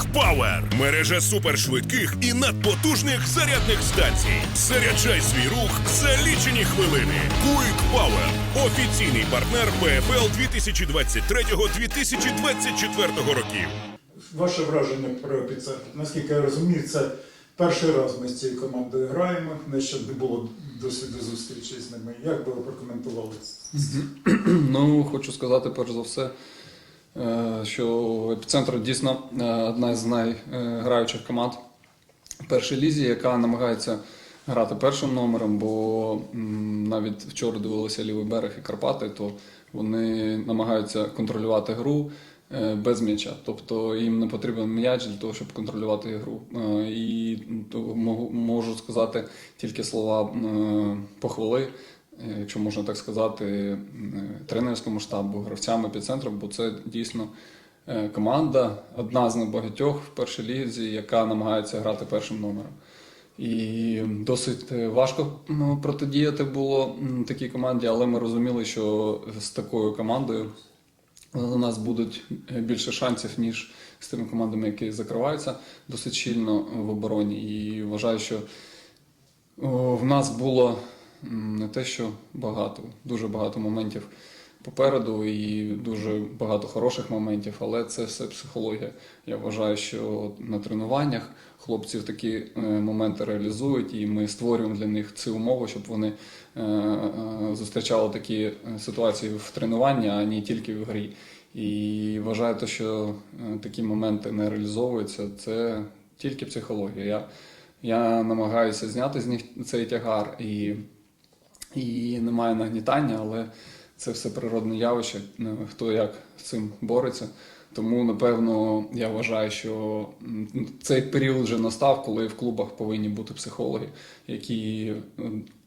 Quick Power – мережа супершвидких і надпотужних зарядних станцій. Заряджай свій рух за лічені хвилини. Quick Power – офіційний партнер ПФЛ 2023-2024 років. Ваше враження про епіцентр? Наскільки я розумію, це перший раз ми з цією командою граємо. Не ще не було досвіду зустрічі з ними. Як би ви прокоментували це? Ну, хочу сказати, перш за все, що епіцентр дійсно е, одна з найграючих команд в першій лізі, яка намагається грати першим номером, бо навіть вчора дивилися лівий берег і Карпати, то вони намагаються контролювати гру е, без м'яча. Тобто їм не потрібен м'яч для того, щоб контролювати гру. Е, І можу- сказати тільки слова е, похвали е, якщо можна так сказати, е, тренерському штабу, гравцям епіцентру, бо це дійсно е, команда, одна з небагатьох в першій лізі, яка намагається грати першим номером. І досить е, важко ну, протидіяти було такій команді, але ми розуміли, що з такою командою у нас будуть більше шансів, ніж з тими командами, які закриваються досить щільно в обороні. І вважаю, що в нас було не те, що багато, дуже багато моментів попереду і дуже багато хороших моментів, але це все психологія. Я вважаю, що на тренуваннях хлопці такі е, моменти реалізують, і ми створюємо для них ці умови, щоб вони е, е, зустрічали такі ситуації в тренуванні, а не тільки в грі. І вважаю, те, що такі моменти не реалізовуються, це тільки психологія. Я я намагаюся зняти з них цей тягар і, і немає нагнітання, але це все природне явище, хто як з цим бореться. Тому, напевно, я вважаю, що цей період вже настав, коли в клубах повинні бути психологи, які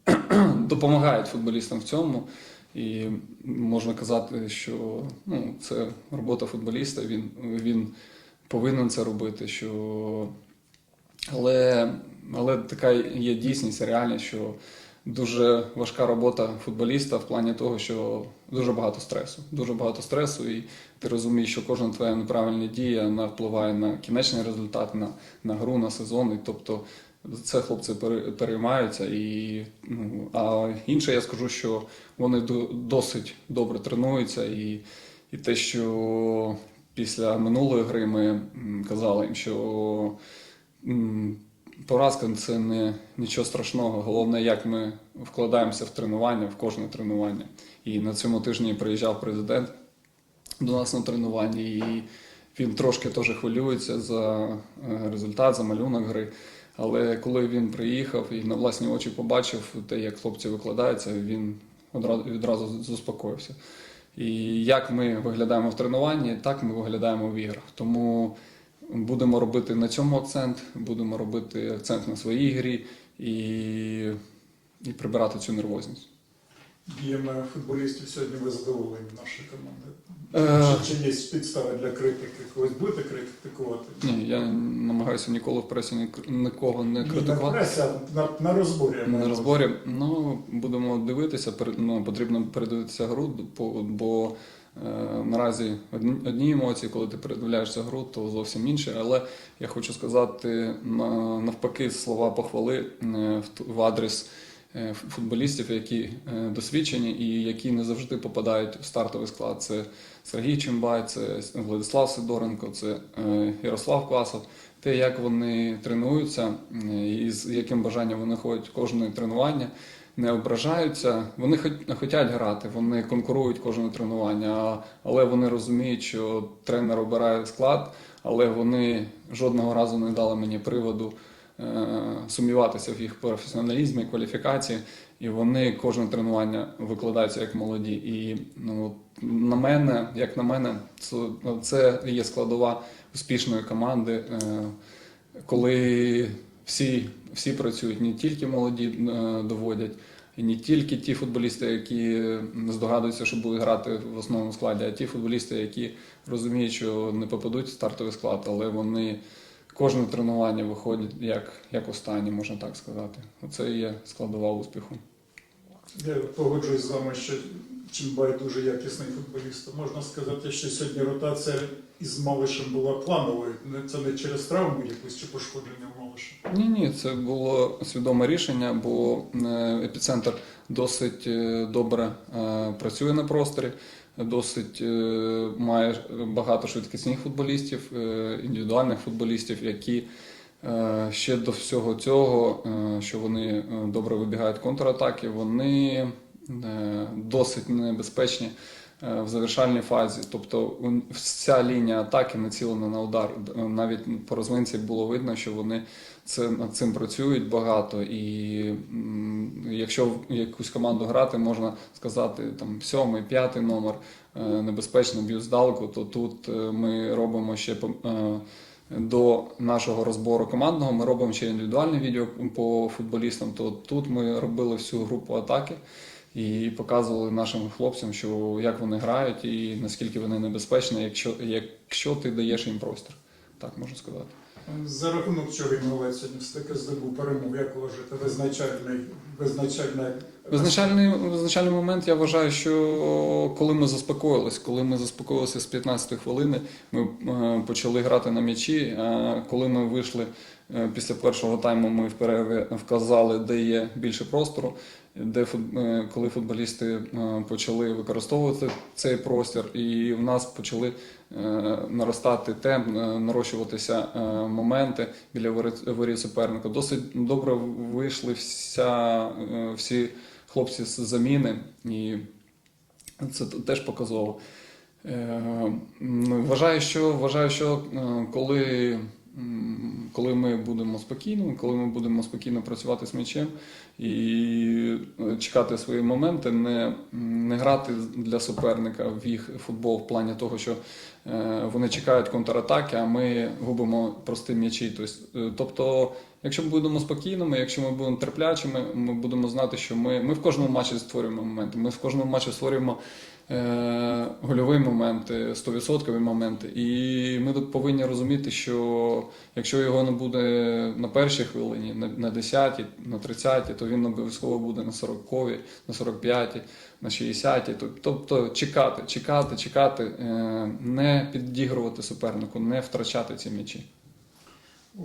допомагають футболістам в цьому. І можна казати, що ну, це робота футболіста, він, він повинен це робити. Що але, але така є дійсність, реальність, що дуже важка робота футболіста в плані того, що дуже багато стресу. Дуже багато стресу, і ти розумієш, що кожна твоя неправильна дія вона впливає на кінечний результат, на, на гру, на сезон. І тобто це хлопці пере- переймаються. І, ну, а інше я скажу, що вони досить добре тренуються, і, і те, що після минулої гри ми казали їм, що поразка це не нічого страшного. Головне, як ми вкладаємося в тренування, в кожне тренування. І на цьому тижні приїжджав президент до нас на тренуванні, і він трошки теж хвилюється за е, результат, за малюнок гри. Але коли він приїхав і на власні очі побачив те, як хлопці викладаються, він відразу заспокоївся. І як ми виглядаємо в тренуванні, так ми виглядаємо в іграх. Тому будемо робити на цьому акцент, будемо робити акцент на своїй грі і, і прибирати цю нервозність. Діями футболістів сьогодні ви задоволені нашої команди? Е. Чи, чи є підстави для критики? Когось будете критикувати? Ні, я намагаюся ніколи в пресі нікого не Ні, на критикувати. пресі, а на, на розборі. На на розборі ну будемо дивитися. Ну, потрібно передивитися гру, бо, наразі одні, емоції, коли ти передивляєшся гру, то зовсім інші. Але я хочу сказати на, навпаки слова похвали е, в, адрес е, футболістів, які е, досвідчені і які не завжди попадають в стартовий склад. Це Сергій Чимбай, це Владислав Сидоренко, це е, Ярослав Квасов. Те, як вони тренуються е, і з яким бажанням вони ходять кожне тренування, не ображаються. Вони хочуть грати, вони конкурують кожне тренування, але вони розуміють, що тренер обирає склад, але вони жодного разу не дали мені приводу е, сумніватися в їх професіоналізмі, кваліфікації, і вони кожне тренування викладаються як молоді. І ну, на мене, як на мене, це, ну, є складова успішної команди, е, коли всі, всі працюють, не тільки молоді е, доводять. І не тільки ті футболісти, які здогадуються, що будуть грати в основному складі, а ті футболісти, які розуміють, що не попадуть в стартовий склад, але вони кожне тренування виходять як, як останні, можна так сказати. Оце і є складова успіху. Я погоджуюсь з вами, що Чимбай дуже якісний футболіст. Можна сказати, що сьогодні ротація із Малишем була плановою. Це не через травму якусь чи пошкодження Малиша. Ні, ні, це було свідоме рішення, бо е, епіцентр досить е, добре е, працює на просторі, досить має багато швидкісних футболістів, індивідуальних футболістів, які ще до всього цього, що вони добре вибігають контратаки, вони досить небезпечні в завершальній фазі. Тобто вся лінія атаки націлена на удар. Навіть по розвинці було видно, що вони це над цим працюють багато. І якщо в якусь команду грати, можна сказати там сьомий, п'ятий номер е, небезпечно б'ють здалеку, то тут е, ми робимо ще е, до нашого розбору командного. Ми робимо ще індивідуальне відео по футболістам. То тут ми робили всю групу атаки і показували нашим хлопцям, що як вони грають і наскільки вони небезпечні, якщо, якщо ти даєш їм простір. Так можна сказати. За рахунок чого Інгулець сьогодні все-таки здобув перемогу, як вважаєте, визначальний, визначальний Визначальний, визначальний момент я вважаю, що коли ми заспокоїлись, коли ми заспокоїлися з 15 хвилини, ми е, почали грати на м'ячі. А коли ми вийшли після першого тайму, ми в перерві вказали, де є більше простору, де е, коли футболісти е, почали використовувати цей простір, і в нас почали е, наростати темп, е, нарощуватися е, моменти біля воріт- суперника. Досить добре вийшли вся, е, всі хлопці з заміни, і це теж показово. Е, Вважаю, що, вважаю, що е, коли, коли ми будемо спокійно, коли ми будемо спокійно працювати з м'ячем і е, чекати свої моменти, не, не грати для суперника в їх футбол в плані того, що е, вони чекають контратаки, а ми губимо прості м'ячі. Тобто, е, Тобто, якщо ми будемо спокійними, якщо ми будемо терплячими, ми будемо знати, що ми, ми в кожному матчі створюємо моменти. Ми в кожному матчі створюємо гольові моменти, 100% моменти. І ми тут повинні розуміти, що якщо його не буде на першій хвилині, на, на 10-й, на 30-й, то він обов'язково буде на 40-й, на 45-й, на 60-й. Тобто чекати, чекати, чекати, е, не підігрувати супернику, не втрачати ці м'ячі.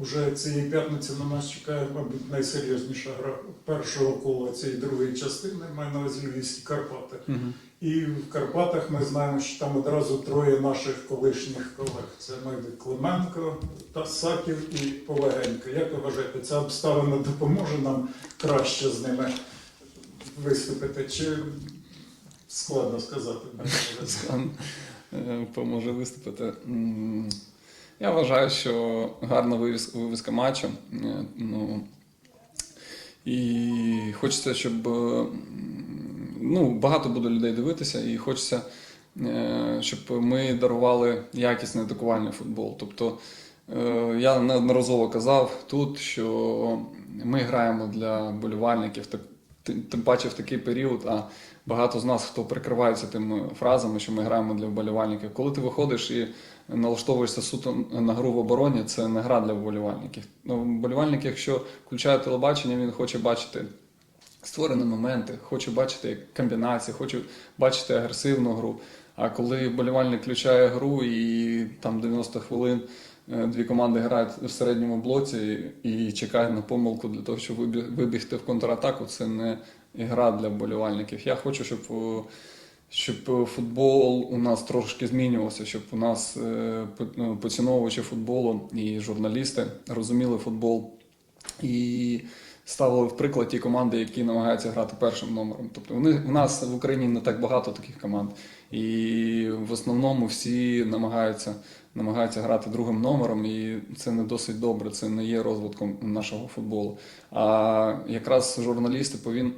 Уже цієї п'ятниці на нас чекає, мабуть, найсерйозніша гра першого кола цієї другої частини, маю на увазі Львівські Карпати. І в Карпатах ми знаємо, що там одразу троє наших колишніх колег. Це Медик Клименко, Тасаків і Полегенько. Як ви вважаєте, ця обставина допоможе нам краще з ними виступити? Чи складно сказати? Е, поможе виступити. Я вважаю, що гарна вивізка матчу. Е, Ну, і хочеться, щоб е, ну, багато буде людей дивитися, і хочеться, е, щоб ми дарували якісний атакувальний футбол. Тобто е, я неодноразово казав тут, що ми граємо для болівальників, тим паче в такий період. А багато з нас, хто прикривається тими фразами, що ми граємо для вболівальників. Коли ти виходиш і налаштовуєшся суто на гру в обороні, це не гра для вболівальників. Ну, вболівальник, якщо включає телебачення, він хоче бачити створені моменти, хоче бачити комбінації, хоче бачити агресивну гру. А коли вболівальник включає гру і там 90 хвилин е, дві команди грають в середньому блоці і чекають на помилку для того, щоб вибігти в контратаку, це не гра для вболівальників. Я хочу, щоб, е, щоб футбол у нас трошки змінювався, щоб у нас е, по- поціновувачі футболу і журналісти розуміли футбол і ставили в приклад ті команди, які намагаються грати першим номером. Тобто вони у нас в Україні не так багато таких команд, і в основному всі намагаються, намагаються грати другим номером, і це не досить добре. Це не є розвитком нашого футболу. А якраз журналісти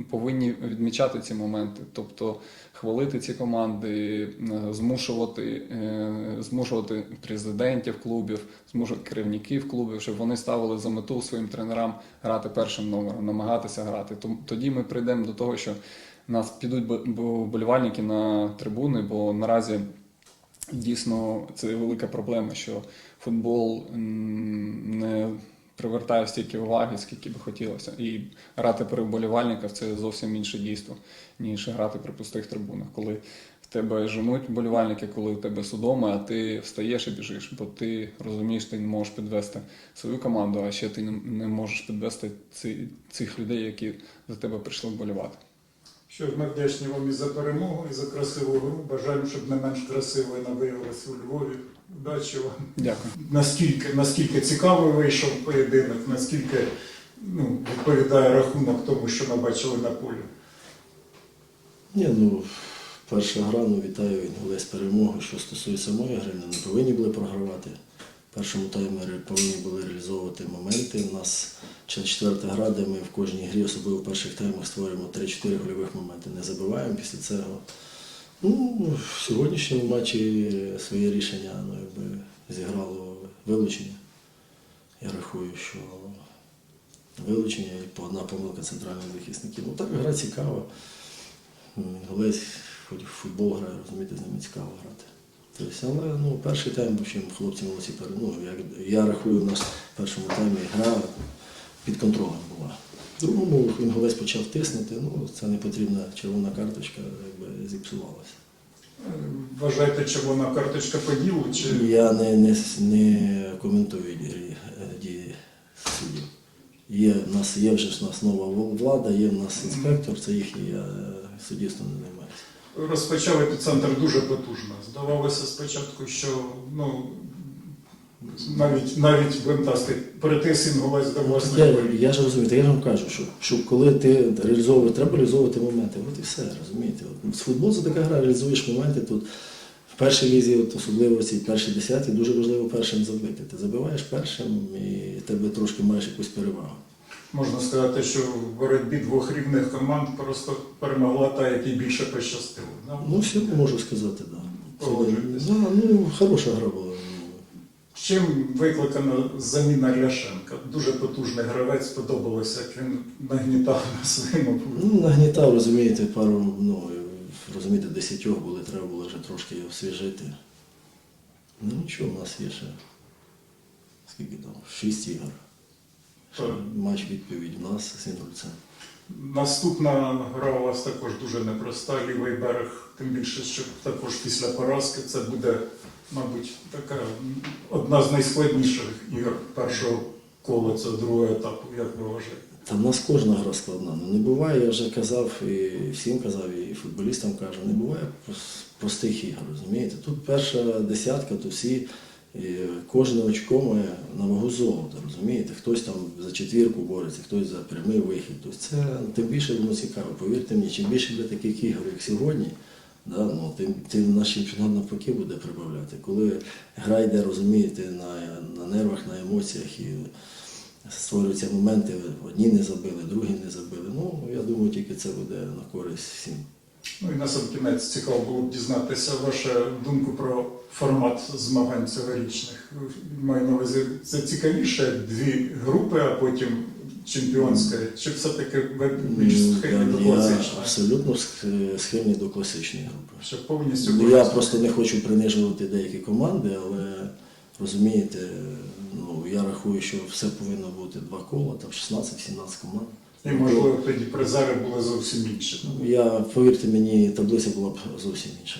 повинні відмічати ці моменти, тобто хвалити ці команди, е, змушувати, е, змушувати президентів клубів, змушувати керівників клубів, щоб вони ставили за мету своїм тренерам грати першим номером, намагатися грати. Тоді ми прийдемо до того, що нас підуть бо- бо- вболівальники на трибуни, бо наразі дійсно це велика проблема, що футбол не привертає стільки уваги, скільки би хотілося. І грати при вболівальниках це зовсім інше дійство, ніж грати при пустих трибунах. Коли тебе жмуть вболівальники, коли у тебе судома, а ти встаєш і біжиш, бо ти розумієш, ти не можеш підвести свою команду, а ще ти не, можеш підвести цих людей, які за тебе прийшли вболівати. Що ж, ми вдячні вам і за перемогу, і за красиву гру. Бажаємо, щоб не менш красивою вона виявилася у Львові. Удачі вам. Дякую. Наскільки, наскільки цікавий вийшов поєдинок, наскільки ну, відповідає рахунок тому, що ми бачили на полі. Ні, ну перша гра, ну вітаю Інгулець з перемогою. Що стосується моєї гри, ми не повинні були програвати. В першому таймі ре- повинні були реалізовувати моменти. У нас ще четверта гра, де ми в кожній грі, особливо в перших таймах, створюємо 3-4 гольових моменти. Не забиваємо після цього. Ну, в сьогоднішньому матчі своє рішення ну, якби, зіграло вилучення. Я рахую, що вилучення і по одна помилка центральних захисників. Ну так гра цікава. Голець хоч в футбол грає, розумієте, з ними цікаво грати. Тобто, але ну, перший тайм, в общем, хлопці молодці пере- ну, як, я рахую, у нас в першому таймі гра під контролем була. В другому Інгулець почав тиснути, ну це не потрібна червона карточка, якби зіпсувалася. Вважаєте, червона карточка по ділу, чи Я не, не, не коментую дії, дії суддів. Є, в нас є вже ж нас нова влада, є в нас інспектор, це їхній, я суддівством не займаюся. розпочав епіцентр дуже потужно. Здавалося спочатку, що ну, навіть, навіть притис Інгулець до власної Я, волі. я ж розумію, так я ж вам кажу, що, що коли ти реалізовуєш, треба реалізовувати моменти. От і все, розумієте. От, з футбол це така гра, реалізуєш моменти тут. В першій лізі, от, особливо ці перші десяті, дуже важливо першим забити. Ти забиваєш першим і тебе трошки маєш якусь перевагу. Можна сказати, що в боротьбі двох рівних команд просто перемогла та, якій більше пощастило. да? Ну, все можу сказати, так. Да, ну, хороша гра була. Чим викликана заміна Ляшенка? Дуже потужний гравець, сподобалося, як він нагнітав на своєму Ну, нагнітав, розумієте, пару, ну, розумієте, десятьох були, треба було вже трошки його освіжити. Ну нічого, у нас є ще скільки там, шість ігор. Ще матч відповідь в нас з Інгульцем. Наступна гра у вас також дуже непроста, лівий берег, тим більше, що також після поразки це буде, мабуть, така одна з найскладніших ігор першого кола цього другого етапу, як ви вважаєте? Та в нас кожна гра складна. Ну не буває, я вже казав і всім казав, і футболістам кажу, не буває простих ігор, розумієте? Тут перша десятка, то всі кожне очко має на вагу золота, розумієте? Хтось там за четвірку бореться, хтось за прямий вихід. Тобто це тим більше воно цікаво. Повірте мені, чим більше буде таких ігор, як сьогодні, да, ну, тим, тим наш чемпіонат навпаки буде прибавляти. Коли гра йде, розумієте, на, на нервах, на емоціях і створюються моменти, одні не забили, другі не забили. Ну, я думаю, тільки це буде на користь всім. Ну і на сам кінець цікаво було б дізнатися вашу думку про формат змагань цьогорічних. Маю на увазі, це цікавіше дві групи, а потім чемпіонська. Чи все-таки ви більш Ну, схильні до я абсолютно сх- схильний до класичної групи. Що повністю Ну, я просто не хочу принижувати деякі команди, але розумієте, ну, я рахую, що все повинно бути два кола, там 16-17 команд. І можливо тоді призери були зовсім інші. Ну, Я, повірте мені, таблиця була б зовсім інша.